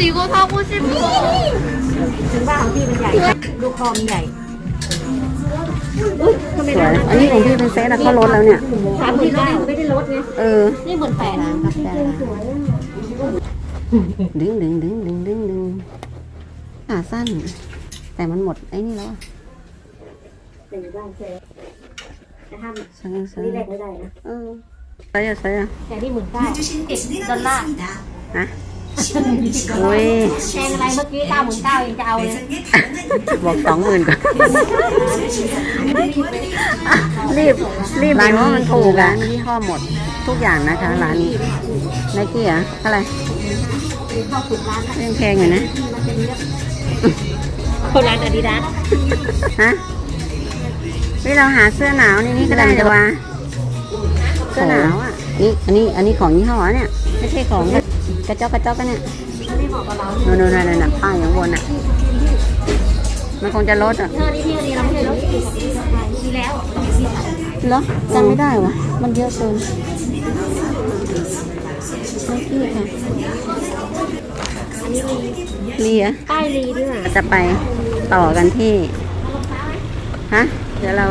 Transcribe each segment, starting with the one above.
이거 사고 싶어. ถึงว่าของพี่มันใหญ่ ดูคอมนใหญ่ทำไม สวยอันนี้ของพี่เป็นเซตอะเขาลดแล้วเนี่ย สามหมื่นเก้าไม่ได้ลดไง เออ นี่หมื่นแปด ร้านกาแฟดึงดึงดึงดึงดึงดึงขาสั้น แต่มันหมดไอ้นี่แล้วอะ แต่อยู่บ้านแกแต่ห้าม ใช่ใช่ นี่แรกไม่ได้นะ เออใช่อะใช่อะ แต่ที่หมื่นเก้าดอลลาร์ ฮะ โอ้ยแพงอะไรเมื่อกี้เก้าหมื่นเก้ายังจะเอาเลยบอกสองหมื่นก่อนรีบรีบร้านนี้มันถูกร้านที่ห้อหมด ทุกอย่างนะคะร้านนี้ไนกี้อะเท่าไหร่เข้าสิบล้านเรื่องแพงอยู่นะคนร้านอาดิดาสฮะนี่เราหาเสื้อหนาวในนี้ก็ได้แต่ว่าเสื้อหนาวอะนี่อันนี้อันนี้ของยี่ห้อเนี่ย ไม่ใช่ของ กระจอกกระจอกกันเนี่ยไม่เหมาะกับเรานู่นนู่นนั่นนั่นป้ายอย่างบนอะ มันคงจะลดอะเธอนี่ที่นี่เราไม่ได้ลดดีแล้วเหรอจำไม่ได้วะมันเยอะเกินไม่กี้ค่ะลีอะป้ายรีด้วยจะไปต่อกันที่ ฮะ เดี๋ยวเรา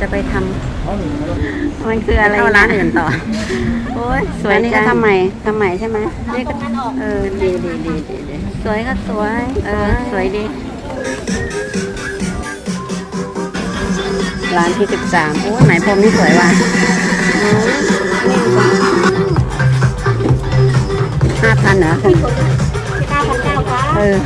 จะไปทำมันคืออะไรร้านอื่นต่อ โอ้ยสวยนี่ก็ทำใหม่ทำใหม่ใช่ไหมนี่ก็เออดีดีดีดีดีสวยก็สวย เออ สวยดี ร้านที่สิบสามโอ้ยไหมพรมนี่สวยว่ะห้าพันเหรอเก้าพันเก้าครับเออ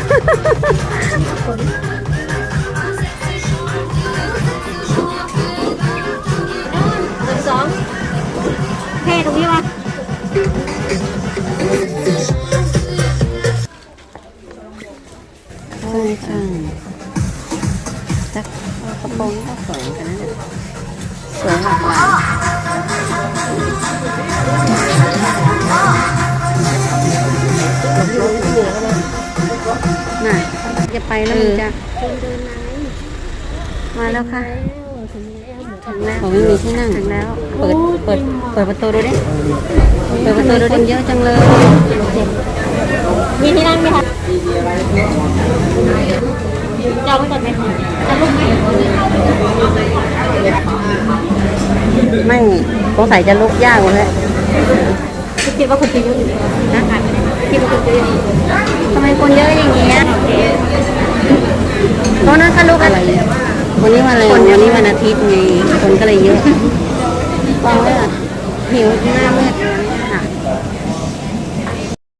ใช่ใช่จักกระโปรงก็สวยกันนะเนี่ยสวยหลากหลายน่ะจะไปแล้วมันจะ มาแล้วค่ะ ถึงแล้วผมไม่มีที่นั่งถึงแล้ว เปิด เปิด เปิดประตูดูดิ เปิดประตูดูดิเยอะจังเลย มีที่นั่งไหมคะจองไว้ก่อนไหมจะลุกไหมไม่สงสัยจะลุกยากกว่าเลยคิดว่าคนจะเยอะอยู่นะคิดว่าคนจะเยอะอยู่ทำไมคนเยอะอย่างเงี้ยโต๊ะนั้นก็ลุกอะไร วันนี้วันอะไรวันนี้วันอาทิตย์ไงคนก็เลยเยอะฟังเลยอะหิวหน้ามืด